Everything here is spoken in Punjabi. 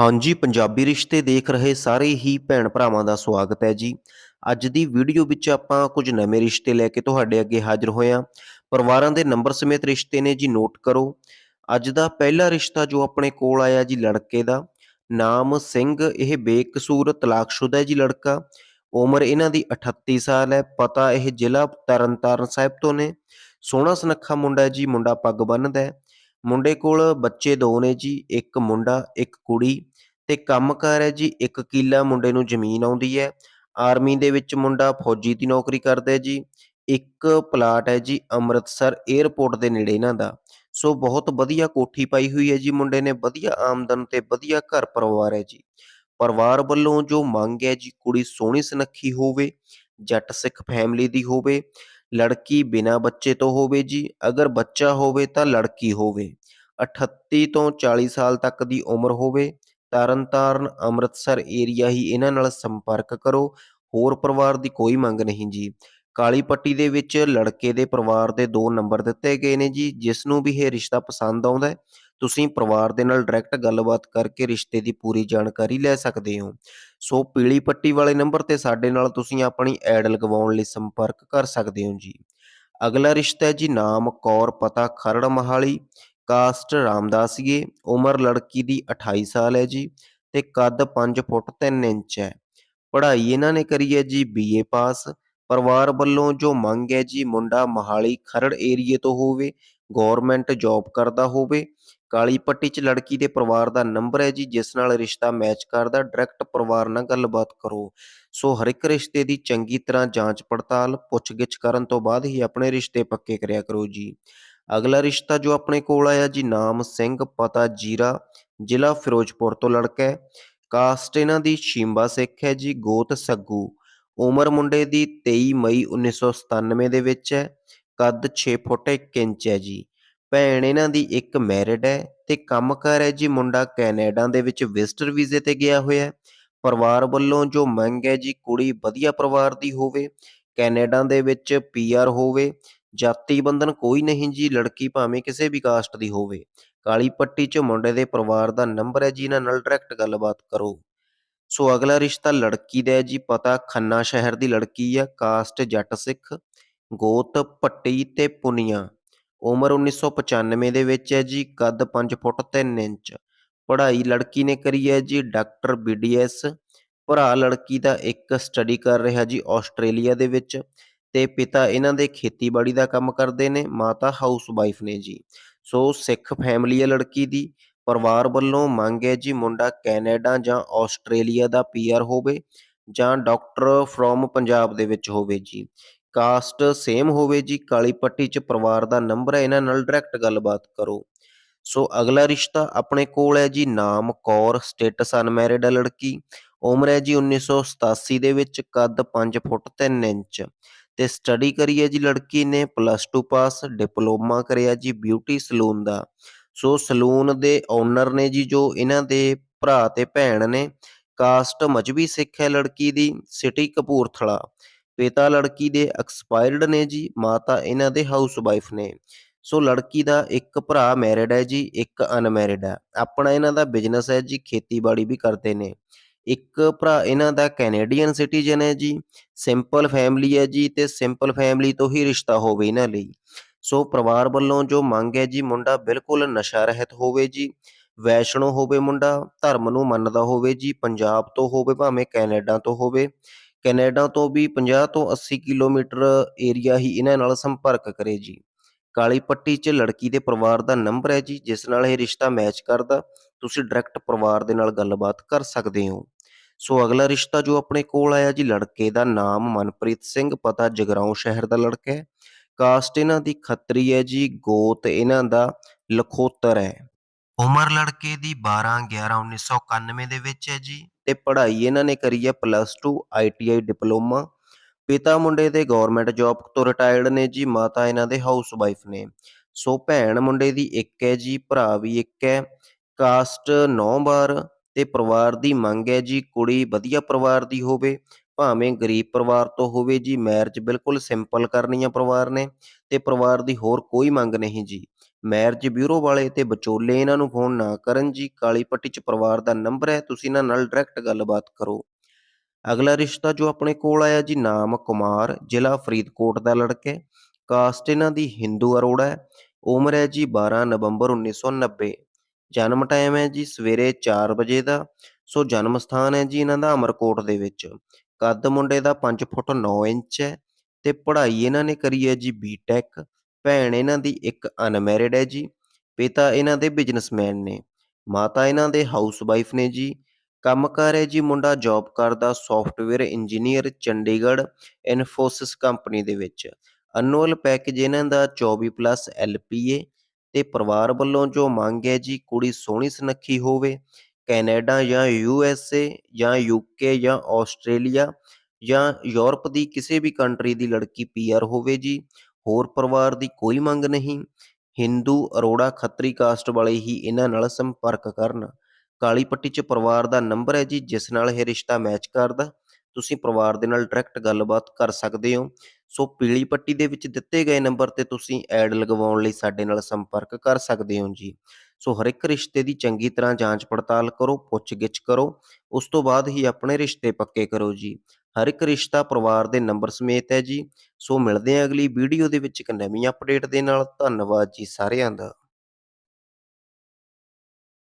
ਹਾਂਜੀ, ਪੰਜਾਬੀ ਰਿਸ਼ਤੇ ਦੇਖ ਰਹੇ ਸਾਰੇ ਹੀ ਭੈਣ ਭਰਾਵਾਂ ਦਾ ਸਵਾਗਤ ਹੈ ਜੀ। ਅੱਜ ਦੀ ਵੀਡੀਓ ਵਿੱਚ ਆਪਾਂ ਕੁਝ ਨਵੇਂ ਰਿਸ਼ਤੇ ਲੈ ਕੇ ਤੁਹਾਡੇ ਅੱਗੇ ਹਾਜ਼ਰ ਹੋਏ ਹਾਂ। ਪਰਿਵਾਰਾਂ ਦੇ ਨੰਬਰ ਸਮੇਤ ਰਿਸ਼ਤੇ ਨੇ ਜੀ, ਨੋਟ ਕਰੋ। ਅੱਜ ਦਾ ਪਹਿਲਾ ਰਿਸ਼ਤਾ ਜੋ ਆਪਣੇ ਕੋਲ ਆਇਆ ਜੀ, ਲੜਕੇ ਦਾ। ਨਾਮ ਸਿੰਘ, ਇਹ ਬੇਕਸੂਰ, ਤਲਾਕਸ਼ੁਦਾ ਹੈ ਜੀ ਲੜਕਾ। ਉਮਰ ਇਹਨਾਂ ਦੀ 38 ਸਾਲ ਹੈ, ਪਤਾ ਇਹ ਜ਼ਿਲ੍ਹਾ ਤਰਨਤਾਰਨ ਸਾਹਿਬ ਤੋਂ ਨੇ। ਸੋਹਣਾ ਸੁਨੱਖਾ ਮੁੰਡਾ ਜੀ, ਮੁੰਡਾ ਪੱਗ ਬੰਨ੍ਹਦਾ ਹੈ। ਮੁੰਡੇ ਕੋਲ ਬੱਚੇ ਦੋ ਨੇ ਜੀ, ਇੱਕ ਮੁੰਡਾ, ਇੱਕ ਕੁੜੀ ਤੇ ਕੰਮਕਾਰ ਹੈ ਜੀ, ਇੱਕ ਕਿੱਲਾ ਮੁੰਡੇ ਨੂੰ ਜ਼ਮੀਨ ਆਉਂਦੀ ਹੈ। ਆਰਮੀ ਦੇ ਵਿੱਚ ਮੁੰਡਾ ਫੌਜੀ ਦੀ ਨੌਕਰੀ ਕਰਦਾ ਹੈ ਜੀ, ਇੱਕ ਪਲਾਟ ਹੈ ਜੀ ਅੰਮ੍ਰਿਤਸਰ 에ਅਰਪੋਰਟ ਦੇ ਨੇੜੇ ਇਹਨਾਂ ਦਾ। ਸੋ ਬਹੁਤ ਵਧੀਆ ਕੋਠੀ ਪਾਈ ਹੋਈ ਹੈ ਜੀ ਮੁੰਡੇ ਨੇ, ਵਧੀਆ ਆਮਦਨ ਤੇ ਵਧੀਆ ਘਰ ਪਰਿਵਾਰ ਹੈ ਜੀ। ਪਰਿਵਾਰ ਵੱਲੋਂ ਜੋ ਮੰਗ ਹੈ ਜੀ ਕੁੜੀ ਸੋਹਣੀ ਸੁਨੱਖੀ ਹੋਵੇ, ਜੱਟ ਸਿੱਖ ਫੈਮਿਲੀ ਦੀ ਹੋਵੇ ਲੜਕੀ ਬਿਨਾਂ ਬੱਚੇ ਤੋਂ ਹੋਵੇ ਜੀ, ਅਗਰ ਬੱਚਾ ਹੋਵੇ ਤਾਂ ਲੜਕੀ ਹੋਵੇ। 38 ਤੋਂ 40 ਸਾਲ ਤੱਕ ਦੀ ਉਮਰ ਹੋਵੇ, ਤਰਨਤਾਰਨ ਅੰਮ੍ਰਿਤਸਰ ਏਰੀਆ ਹੀ ਇਹਨਾਂ ਨਾਲ ਸੰਪਰਕ ਕਰੋ, ਹੋਰ ਪਰਿਵਾਰ ਦੀ ਕੋਈ ਮੰਗ ਨਹੀਂ ਜੀ। ਕਾਲੀ ਪੱਟੀ ਦੇ ਵਿੱਚ ਲੜਕੇ ਦੇ ਪਰਿਵਾਰ ਦੇ ਦੋ ਨੰਬਰ ਦਿੱਤੇ ਗਏ ਨੇ ਜੀ, ਜਿਸ ਨੂੰ ਵੀ ਇਹ ਰਿਸ਼ਤਾ ਪਸੰਦ ਆਉਂਦਾ ਤੁਸੀਂ ਪਰਿਵਾਰ ਦੇ ਨਾਲ ਡਾਇਰੈਕਟ ਗੱਲਬਾਤ ਕਰਕੇ ਰਿਸ਼ਤੇ ਦੀ ਪੂਰੀ ਜਾਣਕਾਰੀ ਲੈ ਸਕਦੇ ਹੋ। ਸੋ ਪੀਲੀ ਪੱਟੀ ਵਾਲੇ ਨੰਬਰ ਤੇ ਸਾਡੇ ਨਾਲ ਤੁਸੀਂ ਆਪਣੀ ਐਡ ਲਗਵਾਉਣ ਲਈ ਸੰਪਰਕ ਕਰ ਸਕਦੇ ਹੋ ਜੀ। ਅਗਲਾ ਰਿਸ਼ਤਾ ਹੈ ਜੀ ਨਾਮ ਕੌਰ ਪਤਾ ਖਰੜ ਮਹਾਲੀ। ਕਾਸਟ ਰਾਮਦਾਸੀਏ। ਉਮਰ ਲੜਕੀ ਦੀ 28 ਸਾਲ ਹੈ ਜੀ ਤੇ ਕੱਦ 5 ਫੁੱਟ 3 ਇੰਚ ਹੈ। ਪੜ੍ਹਾਈ ਇਹਨਾਂ ਨੇ ਕਰੀ ਹੈ ਜੀ ਬੀਏ ਪਾਸ। ਪਰਿਵਾਰ ਵੱਲੋਂ ਜੋ ਮੰਗ ਹੈ ਜੀ ਮੁੰਡਾ ਮਹਾਲੀ ਖਰੜ ਏਰੀਏ ਤੋਂ ਹੋਵੇ ਗਵਰਨਮੈਂਟ ਜੌਬ ਕਰਦਾ ਹੋਵੇ ਕਾਲੀ ਪੱਟੀ 'ਚ ਲੜਕੀ ਦੇ ਪਰਿਵਾਰ ਦਾ ਨੰਬਰ ਹੈ ਜੀ, ਜਿਸ ਨਾਲ ਰਿਸ਼ਤਾ ਮੈਚ ਕਰਦਾ ਡਾਇਰੈਕਟ ਪਰਿਵਾਰ ਨਾਲ ਗੱਲਬਾਤ ਕਰੋ। ਸੋ ਹਰ ਇੱਕ ਰਿਸ਼ਤੇ ਦੀ ਚੰਗੀ ਤਰ੍ਹਾਂ ਜਾਂਚ ਪੜਤਾਲ, ਪੁੱਛਗਿੱਛ ਕਰਨ ਤੋਂ ਬਾਅਦ ਹੀ ਆਪਣੇ ਰਿਸ਼ਤੇ ਪੱਕੇ ਕਰਿਆ ਕਰੋ ਜੀ। ਅਗਲਾ ਰਿਸ਼ਤਾ ਜੋ ਆਪਣੇ ਕੋਲ ਆਇਆ ਜੀ, ਨਾਮ ਸਿੰਘ, ਪਤਾ ਜੀਰਾ, ਜ਼ਿਲ੍ਹਾ ਫਿਰੋਜ਼ਪੁਰ ਤੋਂ ਲੜਕਾ ਹੈ। ਕਾਸਟ ਇਹਨਾਂ ਦੀ ਸ਼ਿੰਬਾ ਸਿੱਖ ਹੈ ਜੀ, ਗੋਤ ਸੱਗੂ। ਉਮਰ ਮੁੰਡੇ ਦੀ 23 ਮਈ 1997 ਦੇ ਵਿੱਚ ਹੈ। ਕੱਦ 6 ਫੁੱਟ 1 ਇੰਚ ਹੈ ਜੀ। ਭੈਣ ਇਹਨਾਂ ਦੀ ਇੱਕ ਮੈਰਿਡ ਹੈ ਤੇ ਕੰਮਕਾਰ ਹੈ ਜੀ ਮੁੰਡਾ ਕੈਨੇਡਾ ਦੇ ਵਿੱਚ ਵਿਜ਼ਟਰ ਵੀਜ਼ੇ ਤੇ ਗਿਆ ਹੋਇਆ ਹੈ। ਪਰਿਵਾਰ ਵੱਲੋਂ ਜੋ ਮੰਗ ਹੈ ਜੀ ਕੁੜੀ ਵਧੀਆ ਪਰਿਵਾਰ ਦੀ ਹੋਵੇ, ਕੈਨੇਡਾ ਦੇ ਵਿੱਚ ਪੀਆਰ ਹੋਵੇ, ਜਾਤੀ ਬੰਧਨ ਕੋਈ ਨਹੀਂ ਜੀ, ਲੜਕੀ ਭਾਵੇਂ ਕਿਸੇ ਵੀ ਕਾਸਟ ਦੀ ਹੋਵੇ। ਕਾਲੀ ਪੱਟੀ 'ਚ ਮੁੰਡੇ ਦੇ ਪਰਿਵਾਰ ਦਾ ਨੰਬਰ ਹੈ ਜੀ, ਇਹਨਾਂ ਨਾਲ ਡਾਇਰੈਕਟ ਗੱਲਬਾਤ ਕਰੋ। ਸੋ ਅਗਲਾ ਰਿਸ਼ਤਾ ਲੜਕੀ ਦਾ ਹੈ ਜੀ, ਪਤਾ ਖੰਨਾ ਸ਼ਹਿਰ ਦੀ ਲੜਕੀ ਆ, ਕਾਸਟ ਜੱਟ ਸਿੱਖ, ਗੋਤ ਪੱਟੀ ਤੇ ਪੁਨੀਆ। ਉਮਰ 1995 ਦੇ ਵਿੱਚ ਹੈ ਜੀ, ਕੱਦ 5 ਫੁੱਟ 3 ਇੰਚ। ਪੜ੍ਹਾਈ ਲੜਕੀ ਨੇ ਕਰੀ ਹੈ ਜੀ, ਡਾਕਟਰ ਬੀਡੀਐਸ ਭਰਾ ਲੜਕੀ ਦਾ ਇੱਕ ਸਟੱਡੀ ਕਰ ਰਿਹਾ ਜੀ ਆਸਟ੍ਰੇਲੀਆ ਦੇ ਵਿੱਚ ਤੇ ਪਿਤਾ ਇਹਨਾਂ ਦੇ ਖੇਤੀਬਾੜੀ ਦਾ ਕੰਮ ਕਰਦੇ ਨੇ, ਮਾਤਾ ਹਾਊਸ ਵਾਈਫ ਨੇ ਜੀ। ਸੋ ਸਿੱਖ ਫੈਮਿਲੀ ਹੈ ਲੜਕੀ ਦੀ, ਪਰਿਵਾਰ ਵੱਲੋਂ ਮੰਗ ਹੈ ਜੀ ਮੁੰਡਾ ਕੈਨੇਡਾ ਜਾਂ ਆਸਟ੍ਰੇਲੀਆ ਦਾ ਪੀਆਰ ਹੋਵੇ ਜਾਂ ਡਾਕਟਰ ਫਰੋਮ ਪੰਜਾਬ ਦੇ ਵਿੱਚ ਹੋਵੇ ਜੀ। ਕਾਸਟ ਸੇਮ ਹੋਵੇ ਜੀ, ਕਾਲੀ ਪੱਟੀ 'ਚ ਪਰਿਵਾਰ ਦਾ ਨੰਬਰ ਹੈ, ਇਹਨਾਂ ਨਾਲ ਡਾਇਰੈਕਟ ਗੱਲਬਾਤ ਕਰੋ। ਸੋ ਅਗਲਾ ਰਿਸ਼ਤਾ ਆਪਣੇ ਕੋਲ ਹੈ ਜੀ, ਨਾਮ, ਕੌਰ ਸਟੇਟਸ ਅਨਮੈਰਿਡ ਹੈ ਲੜਕੀ। ਉਮਰ ਹੈ ਜੀ 1987 ਦੇ ਵਿੱਚ, ਕੱਦ 5 ਫੁੱਟ 3 ਇੰਚ। ਤੇ ਸਟੱਡੀ ਕਰੀ ਹੈ ਜੀ ਲੜਕੀ ਨੇ ਪਲੱਸ 2 ਪਾਸ ਡਿਪਲੋਮਾ ਕਰਿਆ ਜੀ ਬਿਊਟੀ ਸਲੂਨ ਦਾ। ਸੋ ਸਲੂਨ ਦੇ ਓਨਰ ਨੇ ਜੀ ਜੋ ਇਹਨਾਂ ਦੇ ਭਰਾ ਤੇ ਭੈਣ ਨੇ, ਕਾਸਟ ਮਜਬੀ ਸਿੱਖ ਹੈ ਲੜਕੀ ਦੀ ਸਿਟੀ ਕਪੂਰਥਲਾ। ਪਿਤਾ ਲੜਕੀ ਦੇ ਐਕਸਪਾਇਰਡ ਨੇ ਜੀ, ਮਾਤਾ ਇਹਨਾਂ ਦੇ ਹਾਊਸ ਵਾਈਫ ਨੇ। ਸੋ ਲੜਕੀ ਦਾ ਇੱਕ ਭਰਾ ਮੈਰਿਡ ਹੈ ਜੀ, ਇੱਕ ਅਨਮੈਰਿਡ ਹੈ। ਆਪਣਾ ਇਹਨਾਂ ਦਾ ਬਿਜ਼ਨਸ ਹੈ ਜੀ, ਖੇਤੀਬਾੜੀ ਵੀ ਕਰਦੇ ਨੇ। ਇੱਕ ਭਰਾ ਇਹਨਾਂ ਦਾ ਕੈਨੇਡੀਅਨ ਸਿਟੀਜ਼ਨ ਹੈ ਜੀ ਸਿੰਪਲ ਫੈਮਿਲੀ ਹੈ ਜੀ ਤੇ ਸਿੰਪਲ ਫੈਮਿਲੀ ਤੋਂ ਹੀ ਰਿਸ਼ਤਾ ਹੋਵੇ ਇਹਨਾਂ ਲਈ। ਸੋ ਪਰਿਵਾਰ ਵੱਲੋਂ ਜੋ ਮੰਗ ਹੈ ਜੀ, ਮੁੰਡਾ ਬਿਲਕੁਲ ਨਸ਼ਾ ਰਹਿਤ ਹੋਵੇ ਜੀ ਵੈਸ਼ਨੋ ਹੋਵੇ ਮੁੰਡਾ, ਧਰਮ ਨੂੰ ਮੰਨਦਾ ਹੋਵੇ ਜੀ, ਪੰਜਾਬ ਤੋਂ ਹੋਵੇ ਭਾਵੇਂ ਕੈਨੇਡਾ ਤੋਂ ਹੋਵੇ। ਕੈਨੇਡਾ ਤੋਂ ਵੀ 50 ਤੋਂ 80 ਕਿਲੋਮੀਟਰ ਏਰੀਆ ਹੀ ਇਹਨਾਂ ਨਾਲ ਸੰਪਰਕ ਕਰੇ ਜੀ। ਕਾਲੀ ਪੱਟੀ 'ਚ ਲੜਕੀ ਦੇ ਪਰਿਵਾਰ ਦਾ ਨੰਬਰ ਹੈ ਜੀ, ਜਿਸ ਨਾਲ ਇਹ ਰਿਸ਼ਤਾ ਮੈਚ ਕਰਦਾ। ਤੁਸੀਂ ਡਾਇਰੈਕਟ ਪਰਿਵਾਰ ਦੇ ਨਾਲ ਗੱਲਬਾਤ ਕਰ ਸਕਦੇ ਹੋ। ਸੋ ਅਗਲਾ ਰਿਸ਼ਤਾ ਜੋ ਆਪਣੇ ਕੋਲ ਆਇਆ ਜੀ, ਲੜਕੇ ਦਾ ਨਾਮ ਮਨਪ੍ਰੀਤ ਸਿੰਘ, ਪਤਾ ਜਗਰਾਉਂ ਸ਼ਹਿਰ ਦਾ ਲੜਕਾ ਹੈ। ਕਾਸਟ ਇਹਨਾਂ ਦੀ ਖੱਤਰੀ ਹੈ ਜੀ, ਗੋਤ ਇਹਨਾਂ ਦਾ ਲਖੋਤਰ ਹੈ। ਉਮਰ ਲੜਕੇ ਦੀ 12 11 1991 ਦੇ ਵਿੱਚ ਹੈ ਜੀ। ਤੇ ਪੜ੍ਹਾਈ ਇਹਨਾਂ ਨੇ ਕਰੀ ਹੈ ਪਲੱਸ 2 ਆਈਟੀਆਈ ਡਿਪਲੋਮਾ ਪਿਤਾ ਮੁੰਡੇ ਦੇ ਗਵਰਨਮੈਂਟ ਜੌਬ ਤੋਂ ਰਿਟਾਇਰਡ ਨੇ ਜੀ, ਮਾਤਾ ਇਹਨਾਂ ਦੇ ਹਾਊਸ ਵਾਈਫ ਨੇ। ਸੋ ਭੈਣ ਮੁੰਡੇ ਦੀ ਇੱਕ ਹੈ ਜੀ, ਭਰਾ ਵੀ ਇੱਕ ਹੈ। ਕਾਸਟ 9 ਬਾਰ ਤੇ ਪਰਿਵਾਰ ਦੀ ਮੰਗ ਹੈ ਜੀ, ਕੁੜੀ ਵਧੀਆ ਪਰਿਵਾਰ ਦੀ ਹੋਵੇ, ਭਾਵੇਂ ਗਰੀਬ ਪਰਿਵਾਰ ਤੋਂ ਹੋਵੇ ਜੀ ਮੈਰਿਜ ਬਿਲਕੁਲ ਸਿੰਪਲ ਕਰਨੀ ਆ ਪਰਿਵਾਰ ਨੇ ਤੇ ਪਰਿਵਾਰ ਦੀ ਹੋਰ ਕੋਈ ਮੰਗ ਨਹੀਂ ਜੀ। ਮੈਰਿਜ ਬਿਊਰੋ ਵਾਲੇ ਤੇ ਵਿਚੋਲੇ ਇਹਨਾਂ ਨੂੰ ਫੋਨ ਨਾ ਕਰਨ ਜੀ, ਕਾਲੀ ਪੱਟੀ 'ਚ ਪਰਿਵਾਰ ਦਾ ਨੰਬਰ ਹੈ, ਤੁਸੀਂ ਇਹਨਾਂ ਨਾਲ ਡਾਇਰੈਕਟ ਗੱਲਬਾਤ ਕਰੋ। ਅਗਲਾ ਰਿਸ਼ਤਾ ਜੋ ਆਪਣੇ ਕੋਲ ਆਇਆ ਜੀ, ਨਾਮ ਕੁਮਾਰ, ਜ਼ਿਲ੍ਹਾ ਫਰੀਦਕੋਟ ਦਾ ਲੜਕਾ ਹੈ। ਕਾਸਟ ਇਹਨਾਂ ਦੀ ਹਿੰਦੂ ਅਰੋੜਾ ਹੈ। ਉਮਰ ਹੈ ਜੀ 12 ਨਵੰਬਰ 1990 ਜਨਮ ਟਾਈਮ ਹੈ ਜੀ ਸਵੇਰੇ 4 ਵਜੇ ਦਾ। ਸੋ ਜਨਮ ਸਥਾਨ ਹੈ ਜੀ ਇਹਨਾਂ ਦਾ ਅਮਰਕੋਟ ਦੇ ਵਿੱਚ। ਕੱਦ ਮੁੰਡੇ ਦਾ 5 ਫੁੱਟ 9 ਇੰਚ ਹੈ ਤੇ ਪੜ੍ਹਾਈ ਇਹਨਾਂ ਨੇ ਕਰੀ ਹੈ ਜੀ ਬੀਟੈਕ ਭੈਣ ਇਹਨਾਂ ਦੀ ਇੱਕ ਅਨਮੈਰਿਡ ਹੈ ਜੀ, ਪਿਤਾ ਇਹਨਾਂ ਦੇ ਬਿਜ਼ਨਸਮੈਨ ਨੇ, ਮਾਤਾ ਇਹਨਾਂ ਦੇ ਹਾਊਸ ਨੇ ਜੀ ਕੰਮਕਾਰ ਹੈ ਜੀ ਮੁੰਡਾ ਜੌਬ ਕਰਦਾ software engineer Chandigarh Infosys company ਦੇ ਵਿੱਚ ਅਨੂਅਲ ਪੈਕੇਜ ਇਹਨਾਂ ਦਾ 24 ਪਲੱਸ ਐਲਪੀਏ ਤੇ ਪਰਿਵਾਰ ਵੱਲੋਂ ਜੋ ਮੰਗ ਹੈ ਜੀ ਕੁੜੀ ਸੋਹਣੀ ਸੁਨੱਖੀ ਹੋਵੇ, ਕੈਨੇਡਾ ਜਾਂ ਯੂਐਸਏ ਜਾਂ ਯੂਕੇ ਜਾਂ ਆਸਟ੍ਰੇਲੀਆ ਜਾਂ ਯੂਰਪ ਦੀ ਕਿਸੇ ਵੀ ਕੰਟਰੀ ਦੀ ਲੜਕੀ ਪੀਆਰ ਹੋਵੇ ਜੀ ਹੋਰ ਪਰਿਵਾਰ ਦੀ ਕੋਈ ਮੰਗ ਨਹੀਂ। ਹਿੰਦੂ ਅਰੋੜਾ ਖੱਤਰੀ ਕਾਸਟ ਵਾਲੇ ਹੀ ਇਹਨਾਂ ਨਾਲ ਸੰਪਰਕ ਕਰਨ। ਕਾਲੀ ਪੱਟੀ 'ਚ ਪਰਿਵਾਰ ਦਾ ਨੰਬਰ ਹੈ ਜੀ, ਜਿਸ ਨਾਲ ਇਹ ਰਿਸ਼ਤਾ ਮੈਚ ਕਰਦਾ। ਤੁਸੀਂ ਪਰਿਵਾਰ ਦੇ ਨਾਲ ਡਾਇਰੈਕਟ ਗੱਲਬਾਤ ਕਰ ਸਕਦੇ ਹੋ। ਸੋ ਪੀਲੀ ਪੱਟੀ ਦੇ ਵਿੱਚ ਦਿੱਤੇ ਗਏ ਨੰਬਰ ਤੇ ਤੁਸੀਂ ਐਡ ਲਗਵਾਉਣ ਲਈ ਸਾਡੇ ਨਾਲ ਸੰਪਰਕ ਕਰ ਸਕਦੇ ਹੋ ਜੀ। ਸੋ ਹਰ ਇੱਕ ਰਿਸ਼ਤੇ ਦੀ ਚੰਗੀ ਤਰ੍ਹਾਂ ਜਾਂਚ ਪੜਤਾਲ ਕਰੋ, ਪੁੱਛਗਿੱਛ ਕਰੋ, ਉਸ ਤੋਂ ਬਾਅਦ ਹੀ ਆਪਣੇ ਰਿਸ਼ਤੇ ਪੱਕੇ ਕਰੋ ਜੀ। ਹਰ ਇੱਕ ਰਿਸ਼ਤਾ ਪਰਿਵਾਰ ਦੇ ਨੰਬਰ ਸਮੇਤ ਹੈ ਜੀ। ਸੋ ਮਿਲਦੇ ਹਾਂ ਅਗਲੀ ਵੀਡੀਓ ਦੇ ਵਿੱਚ ਇੱਕ ਨਵੀਂ ਅਪਡੇਟ ਦੇ ਨਾਲ। ਧੰਨਵਾਦ ਜੀ ਸਾਰਿਆਂ ਦਾ।